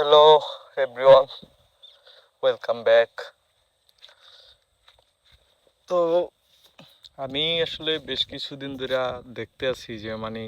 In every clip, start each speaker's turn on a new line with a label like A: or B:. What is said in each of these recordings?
A: Hello everyone welcome back তো আমি আসলে বেশ কিছুদিন ধরে দেখতে আছি যে মানে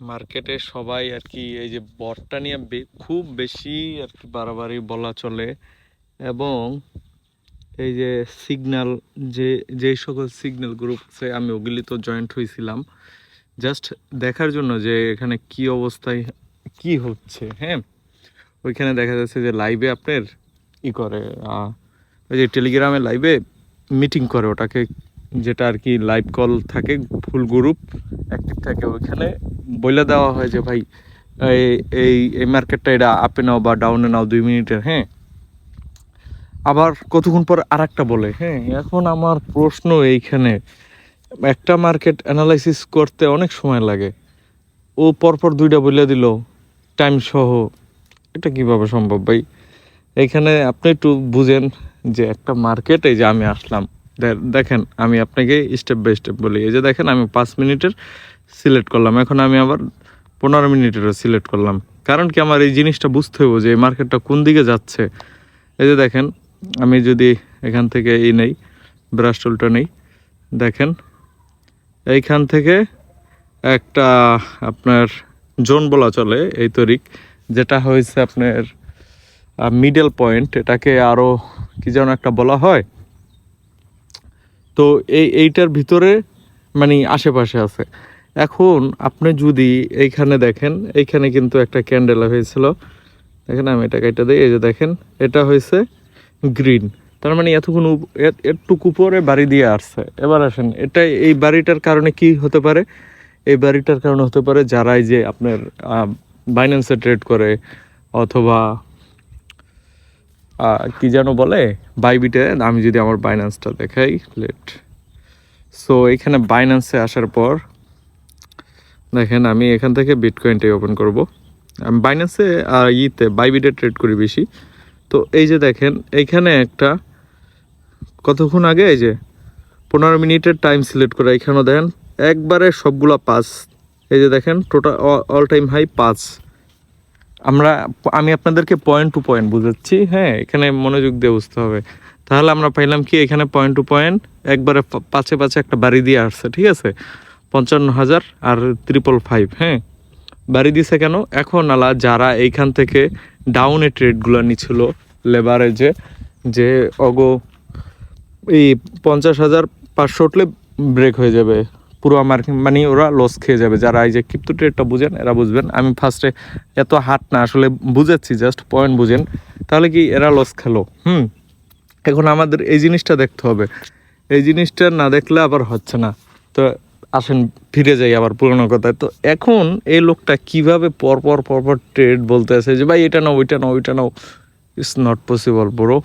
A: মার্কেটে সবাই আর কি এই যে বটটা নিয়ে খুব বেশি আর কি বাড়াবাড়ি বলা চলে এবং এই যে সিগন্যাল, যে, যেই সকল সিগন্যাল গ্রুপ আছে, আমি ওগুলি তো জয়েন্ট হয়েছিলাম জাস্ট দেখার জন্য যে, এখানে কি অবস্থায় কি হচ্ছে? হ্যাঁ ওইখানে দেখা যাচ্ছে যে লাইভে আপনার ই করে ওই যে টেলিগ্রামে লাইভে মিটিং করে ওটাকে, যেটা আর কি লাইভ কল থাকে ফুল গ্রুপ অ্যাক্টিভ থাকে। ওইখানে বলে দেওয়া হয় যে ভাই, এই এই মার্কেটটা এটা আপে নাও বা ডাউনে নাও দুই মিনিটের হ্যাঁ। আবার কতক্ষণ পর আর একটা বলে হ্যাঁ। এখন আমার প্রশ্ন এইখানে, একটা মার্কেট অ্যানালাইসিস করতে অনেক সময় লাগে। ও পরপর দুইটা বলে দিল। টাইম সহ, এটা কীভাবে সম্ভব ভাই? এখানে আপনি একটু বুঝেন যে একটা মার্কেট যে আমি আসলাম। দেখেন, আমি আপনাকে স্টেপ বাই স্টেপ বলি। এই যে দেখেন, আমি পাঁচ মিনিটের সিলেক্ট করলাম। এখন আমি আবার পনেরো মিনিটেরও সিলেক্ট করলাম। কারণ কি আমার এই জিনিসটা বুঝতে হবে যে এই মার্কেটটা কোন দিকে যাচ্ছে। এই যে দেখেন, আমি যদি এখান থেকে এই নেই ব্রাশ টুলটা নেই, দেখেন, এইখান থেকে একটা আপনার জোন বলা চলে এই তরিক, যেটা হয়েছে আপনার মিডল পয়েন্ট এটাকে আরও কি যেন একটা বলা হয়। তো এই, এইটার ভিতরে মানে আশেপাশে আছে। এখন আপনি যদি এইখানে দেখেন, এইখানে কিন্তু একটা ক্যান্ডেল হয়েছিল। দেখেন আমি এটাকে এটা দিই, এই যে দেখেন, এটা হয়েছে গ্রিন তার মানে এতক্ষণ উপ- এ- এটুকু উপরে বাড়ি দিয়ে আসছে। এবার আসেন, এটা এই বাড়িটার কারণে কি হতে পারে? এই বাড়িটার কারণে হতে পারে যারা এই যে আপনার বাইন্যান্সে ট্রেড করে অথবা কি যেন বলে বাইবিটে আমি যদি আমার বাইন্যান্সটা দেখাই লেট সো এখানে বাইন্যান্সে আসার পর, দেখেন আমি এখান থেকে বিটকয়েনটাই ওপেন করব। আমি বাইন্যান্সে আর ইতে বাইবিটে ট্রেড করি বেশি। তো এই যে দেখেন এইখানে একটা, কতক্ষণ আগে, এই যে, পনেরো মিনিটের টাইম সিলেক্ট করে, এখানেও দেখেন একবারে সবগুলা পাঁচ। এই যে দেখেন টোটাল অল টাইম হাই পাঁচ। আমরা, আমি আপনাদেরকে পয়েন্ট টু পয়েন্ট বুঝাচ্ছি হ্যাঁ এখানে মনোযোগ দিয়ে বুঝতে হবে। তাহলে আমরা পাইলাম কি, এখানে পয়েন্ট টু পয়েন্ট একবারে পাঁচে পাঁচে একটা বাড়ি দিয়ে আসছে, ঠিক আছে? পঞ্চান্ন হাজার আর ত্রিপল ফাইভ হ্যাঁ? বাড়ি দিছে কেন? এখন আলা যারা এইখান থেকে ডাউনে ট্রেডগুলো নিছিল লেবারেজে যে অগো, এই পঞ্চাশ হাজার পাঁচশো উঠলে ব্রেক হয়ে যাবে। পুরো আমার মানে ওরা লস খেয়ে যাবে। যারা এই যে ক্রিপ্টো ট্রেডটা বুঝেন, এরা বুঝবেন। আমি ফার্স্টে এত হাট না আসলে বুঝাচ্ছি জাস্ট পয়েন্ট বুঝেন। তাহলে কি এরা লস খেলো? হুম। এখন আমাদের এই জিনিসটা দেখতে হবে। এই জিনিসটা না দেখলে আবার হচ্ছে না। তো আসেন, ফিরে যাই আবার পুরোনো কথায়। তো এখন এই লোকটা কীভাবে পরপর পরপর ট্রেড বলতে আছে যে, ভাই, এটা নাও, ওইটা নাও ওইটা নাও? ইটস নট পসিবল বড়ো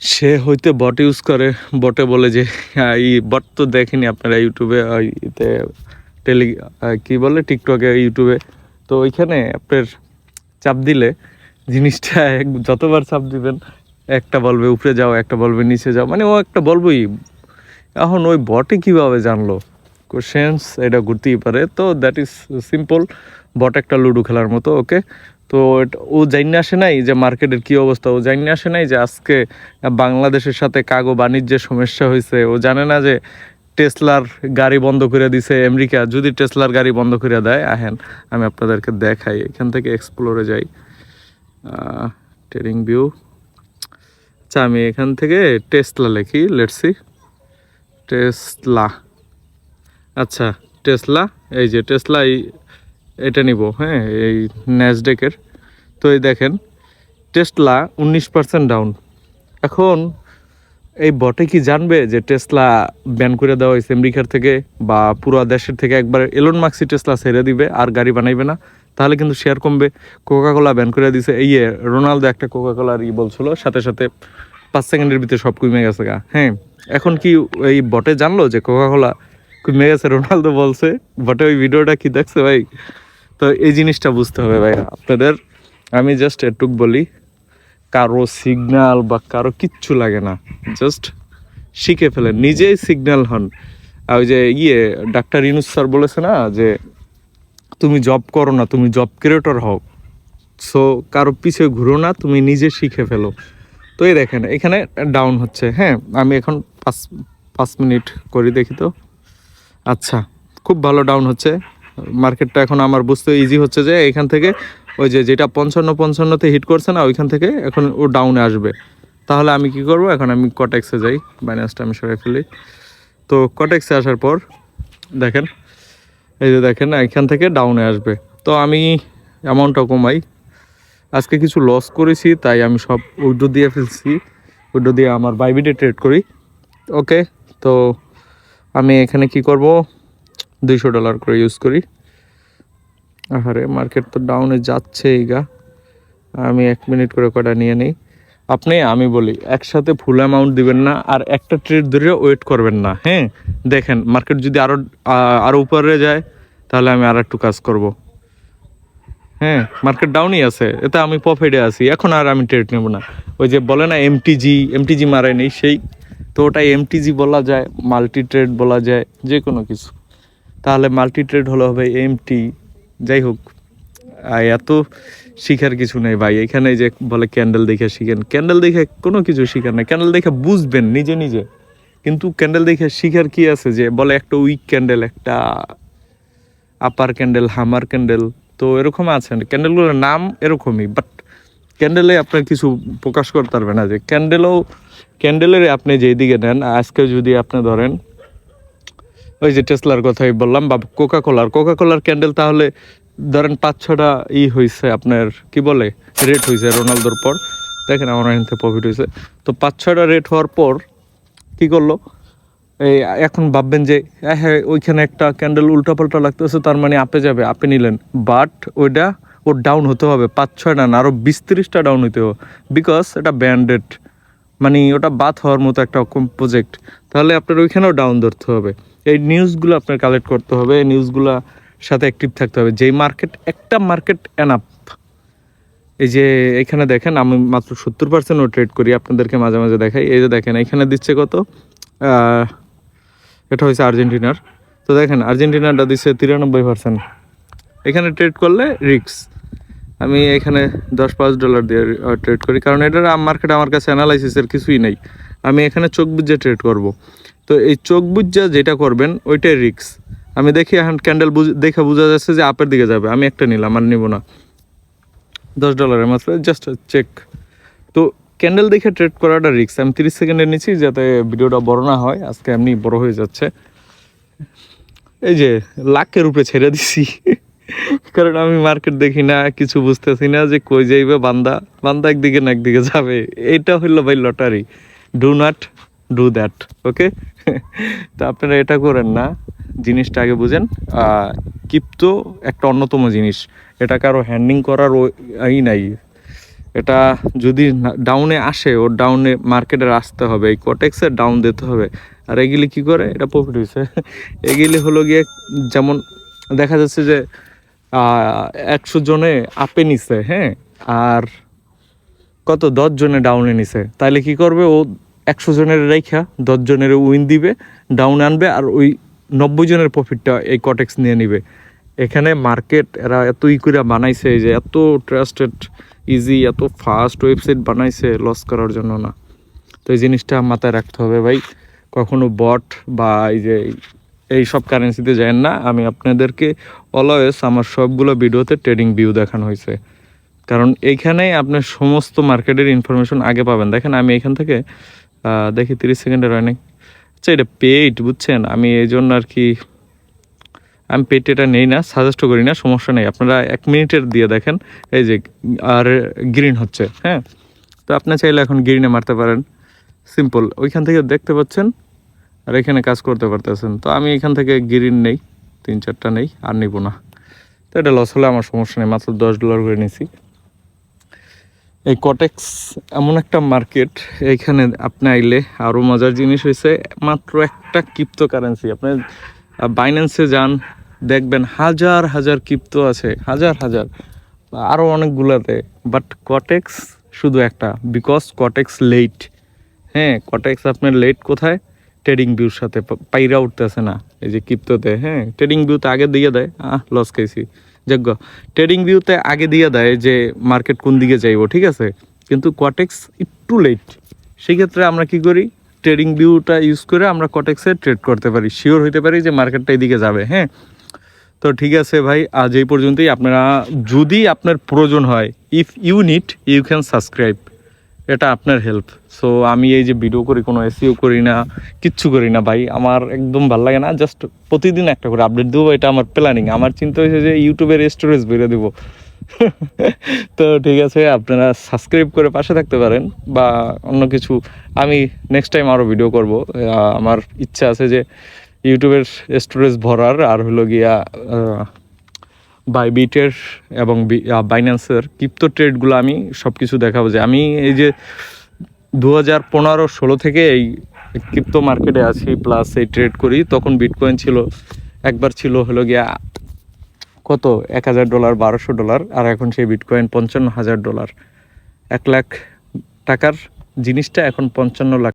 A: সে হইতে বট ইউজ করে। বটে বলে যে আহ, এই বট তো দেখেনি আপনারা ইউটিউবে ইতে টেলি কি বলে টিকটকে ইউটিউবে তো ওইখানে আপনার চাপ দিলে জিনিসটা এক- যতবার চাপ দিবেন একটা বলবে উপরে যাও একটা বলবে নিচে যাও। মানে ও একটা বলবই। এখন ওই বটে কীভাবে জানলো? কোশ্চেন্স এটা ঘুরতেই পারে। তো দ্যাট ইজ সিম্পল বট একটা লুডো খেলার মতো ওকে তো ও জানি আসে নাই যে মার্কেটের কি অবস্থা? ও জানি আসে নাই যে আজকে বাংলাদেশের সাথে কাগো বাণিজ্যের সমস্যা হয়েছে ও জানে না যে টেসলার গাড়ি বন্ধ করে দিছে আমেরিকা। যদি টেসলার গাড়ি বন্ধ করে দেয়, আহেন, আমি আপনাদেরকে দেখাই। এখান থেকে এক্সপ্লোরে যাই। ট্রেডিং ভিউ আচ্ছা আমি এখান থেকে টেসলা লিখি। Let's see Tesla. আচ্ছা টেসলা, এই যে টেসলা এই এটা নিব হ্যাঁ এই ন্যাসডেকের তো এই দেখেন টেসলা উনিশ পার্সেন্ট ডাউন এখন এই বটে কি জানবে যে টেসলা ব্যান করে দেওয়া হয়েছে আমেরিকার থেকে বা পুরো দেশের থেকে? একবার এলন মার্কসি টেসলা ছেড়ে দিবে, আর গাড়ি বানাইবে না। তাহলে কিন্তু শেয়ার কমবে। কোকা কোলা ব্যান করে দিছে। এই রোনালদো একটা কোকা কোলার ই বলছিল, সাথে সাথে পাঁচ সেকেন্ডের ভিতরে সব কমে গেছে গা। হ্যাঁ এখন কি এই বটে জানলো যে কোকা কোলা কমে গেছে? রোনালদো বলছে। বটে ওই ভিডিওটা কি দেখছে ভাই? তো এই জিনিসটা বুঝতে হবে ভাই আপনাদের আমি জাস্ট এটুক বলি, কারও সিগনাল বা কারও কিচ্ছু লাগে না। জাস্ট শিখে ফেলেন, নিজেই সিগন্যাল হন। ওই যে ইয়ে ডাক্তার ইনুস স্যার বলেছে না যে, তুমি জব করো না, তুমি জব ক্রিয়েটর হও। সো কারও পিছে ঘুরো না, তুমি নিজে শিখে ফেলো। তো এই দেখেন, এখানে ডাউন হচ্ছে। হ্যাঁ আমি এখন পাঁচ পাঁচ মিনিট করি দেখি তো। আচ্ছা খুব ভালো ডাউন হচ্ছে। মার্কেটটা এখন আমার বুঝতে ইজি হচ্ছে যে, এখান থেকে ওই যে যেটা পঞ্চান্ন পঞ্চান্নতে হিট করছে না, ওইখান থেকে এখন ও ডাউনে আসবে। তাহলে আমি কি করব? এখন আমি কটেক্সে যাই বাইনাসটা আমি সরাই ফেলি। তো কটেক্সে আসার পর, দেখেন, এই যে দেখেন এখান থেকে ডাউনে আসবে। তো আমি অ্যামাউন্টটা কমাই। আজকে কিছু লস করেছি, তাই আমি সব উইড্রো দিয়ে ফেলছি। উইড্রো দিয়ে আমার বাইবিটে ট্রেড করি। ওকে তো আমি এখানে কি করব? দুইশো ডলার করে ইউজ করি। আরে মার্কেট তো ডাউনে যাচ্ছে এইগা আমি এক মিনিট করে কটা নিয়ে নিই। আপনি, আমি বলি, একসাথে ফুল অ্যামাউন্ট দিবেন না আর একটা ট্রেড ধরে ওয়েট করবেন না হ্যাঁ? দেখেন মার্কেট যদি আরও আরও উপরে যায়, তাহলে আমি আর একটু কাজ করব। হ্যাঁ মার্কেট ডাউনই আছে, এতে আমি প্রফিটে আছি, এখন আর আমি ট্রেড নেব না। ওই যে বলে না এমটিজি এমটিজি নেই সেই। তো ওটাই এমটিজি বলা যায় মাল্টি ট্রেড বলা যায় যে কোনো কিছু। তাহলে মাল্টি ট্রেড হলে হবে এমটি যাই হোক এত শিখার কিছু নেই ভাই। এখানে যে বলে ক্যান্ডেল দেখে শিখেন, ক্যান্ডেল দেখে কোনো কিছু শিখার নেই। ক্যান্ডেল দেখে বুঝবেন নিজে নিজে। কিন্তু ক্যান্ডেল দেখে শিখার কি আছে যে, বলে একটা উইক ক্যান্ডেল, একটা আপার ক্যান্ডেল, হামার ক্যান্ডেল, তো এরকম আছে। ক্যান্ডেলগুলোর নাম এরকমই বাট ক্যান্ডেলে আপনার কিছু প্রকাশ করতে পারবে না যে, ক্যান্ডেলও, ক্যান্ডেলের আপনি যেই দিকে নেন, আজকে যদি আপনি ধরেন ওই যে টেসলার কথাই বললাম, বা কোকা কোলার কোকা কোলার ক্যান্ডেল তাহলে ধরেন পাঁচ ছটা ই হয়েছে আপনার, কি বলে রেট হয়েছে রোনালদোর পর। দেখেন আমার এখান থেকে প্রফিট হয়েছে তো পাঁচ ছটা রেট হওয়ার পর কি করল? এই এখন ভাববেন যে হ্যাঁ ওইখানে একটা ক্যান্ডেল উল্টাপাল্টা লাগতেছে, তার মানে আপে যাবে, আপে নিলেন। বাট ওইটা, ওর ডাউন হতে হবে পাঁচ ছয়টা না আরও বিশ তিরিশটা ডাউন হতে হবে। বিকজ এটা ব্যান্ডেড মানে ওটা বাদ হওয়ার মতো একটা প্রজেক্ট তাহলে আপনার ওইখানেও ডাউন ধরতে হবে। এই নিউজগুলো আপনার কালেক্ট করতে হবে, এই নিউজগুলো সাথে অ্যাক্টিভ থাকতে হবে। যেই মার্কেট একটা মার্কেট এনাফ এই যে এখানে দেখেন, আমি মাত্র সত্তর পার্সেন্টও ট্রেড করি, আপনাদেরকে মাঝে মাঝে দেখাই। এই যে দেখেন, এখানে দিচ্ছে কত? এটা হয়েছে আর্জেন্টিনার। তো দেখেন, আর্জেন্টিনাটা দিচ্ছে তিরানব্বই পার্সেন্ট এখানে ট্রেড করলে রিক্স আমি এখানে দশ পাঁচ ডলার দিয়ে ট্রেড করি। কারণ এটার মার্কেট আমার কাছে অ্যানালাইসিসের কিছুই নেই। আমি এখানে চোখ বুঝে ট্রেড করব। তো এই চোখ বুঝে যেটা করবেন, ওইটাই রিক্স আমি দেখি এখন ক্যান্ডেল দেখে বোঝা যাচ্ছে যে আপের দিকে যাবে। আমি একটা নিলাম, আর নিব না। দশ ডলারের মাত্র জাস্ট চেক তো ক্যান্ডেল দেখে ট্রেড করাটা রিক্স আমি তিরিশ সেকেন্ডে নিচ্ছি, যাতে ভিডিওটা বড় না হয়। আজকে এমনি বড় হয়ে যাচ্ছে। এই যে লাখের উপরে ছেড়ে দিছি। কারণ আমি মার্কেট দেখি না, কিছু বুঝতেছি না যে কই যাইবে বান্দা। বান্দা একদিকে না একদিকে যাবে। এটা হইল ভাই lottery. Do not do that okay তো আপনারা এটা করেন না। জিনিসটা আগে বুঝেন। কিপ্তো একটা অন্যতম জিনিস। এটা কারও হ্যান্ডিং করার ও- ই নাই। এটা যদি ডাউনে আসে, ওর ডাউনে মার্কেটে আসতে হবে। এই কটেক্সে ডাউন দিতে হবে। আর এগুলি কি করে? এটা প্রফিট হয়েছে এগুলি হলো গিয়ে যেমন দেখা যাচ্ছে যে একশো জনে আপে নিছে হ্যাঁ? আর কত? দশ জনে ডাউনে নিছে। তাহলে কি করবে? ও একশো জনের রেখা দশ জনের উইন দিবে ডাউন আনবে, আর ওই নব্বই জনের প্রফিটটা এই কটেক্স নিয়ে নিবে। এখানে মার্কেট এরা এত ই করে বানাইছে যে এত ট্রাস্টেড ইজি এত ফাস্ট ওয়েবসাইট বানাইছে লস করার জন্য না। তো এই জিনিসটা মাথায় রাখতে হবে ভাই। কখনো বট বা এই যে এই সব কারেন্সিতে যায় না। আমি আপনাদেরকে অলওয়েজ আমার সবগুলো ভিডিওতে ট্রেডিং ভিউ দেখানো হয়েছে। কারণ এইখানেই আপনার সমস্ত মার্কেটের ইনফরমেশন আগে পাবেন। দেখেন, আমি এখান থেকে দেখি তিরিশ সেকেন্ডের রানিং আচ্ছা এটা পেইড বুঝছেন? আমি এই জন্য আর কি, আমি পেট এটা নেই না সাজেস্ট করি না, সমস্যা নেই। আপনারা এক মিনিটের দিয়ে দেখেন, এই যে, আর গ্রিন হচ্ছে হ্যাঁ? তো আপনি চাইলে এখন গ্রিনে মারতে পারেন। সিম্পল ওইখান থেকে দেখতে পাচ্ছেন আর এখানে কাজ করতে পারতেছেন। তো আমি এখান থেকে গ্রিন নেই, তিন চারটা নেই, আর নিব না। তো এটা লস হলে আমার সমস্যা নেই, মাত্র দশ ডলার করে নিছি। এই কটেক্স এমন একটা মার্কেট এইখানে আপনি আইলে আরও মজার জিনিস হয়েছে মাত্র একটা ক্রিপ্টো কারেন্সি আপনি বাইন্যান্সে যান, দেখবেন হাজার হাজার ক্রিপ্টো আছে, হাজার হাজার আরও অনেকগুলাতে। বাট কটেক্স শুধু একটা বিকজ কটেক্স লেট হ্যাঁ কটেক্স আপনার লেট কোথায়? ট্রেডিং ভিউর সাথে পাইরা উঠতেছে না। এই যে কিপ্তোতে হ্যাঁ ট্রেডিং ভিউতে আগে দিয়ে দেয়। আহ লস খাইছি। যোগ্য ট্রেডিং ভিউতে আগে দিয়ে দেয় যে মার্কেট কোন দিকে যাইবো, ঠিক আছে? কিন্তু কটেক্স একটু লেট সেক্ষেত্রে আমরা কি করি? ট্রেডিং ভিউটা ইউজ করে আমরা কটেক্সে ট্রেড করতে পারি। শিওর হইতে পারি যে মার্কেটটা এদিকে যাবে হ্যাঁ? তো ঠিক আছে ভাই, আজ এই পর্যন্তই। আপনারা, যদি আপনার প্রয়োজন হয় if you need you can subscribe এটা আপনার হেল্প সো আমি এই যে ভিডিও করি, কোনো এসিও করি না, কিচ্ছু করি না ভাই। আমার একদম ভালো লাগে না জাস্ট প্রতিদিন একটা করে আপডেট দেবো, এটা আমার প্ল্যানিং আমার চিন্তা হয়েছে যে ইউটিউবের স্টোরেজ বেড়ে দেবো। তো ঠিক আছে, আপনারা সাবস্ক্রাইব করে পাশে থাকতে পারেন, বা অন্য কিছু। আমি নেক্সট টাইম আরও ভিডিও করব। আমার ইচ্ছা আছে যে ইউটিউবের স্টোরেজ ভরার, আর হলো গিয়া বাইবিটের এবং বাইন্যান্সের ক্রিপ্টো ট্রেডগুলো আমি সব কিছু দেখাবো যে আমি এই যে দু হাজার পনেরো ষোলো থেকে এই ক্রিপ্টো মার্কেটে আছি প্লাস এই ট্রেড করি, তখন বিটকয়েন ছিল, একবার ছিল হলো গিয়া কত? এক হাজার ডলার, বারোশো ডলার, আর এখন সেই বিটকয়েন পঞ্চান্ন হাজার ডলার। এক লাখ টাকার জিনিসটা এখন পঞ্চান্ন লাখ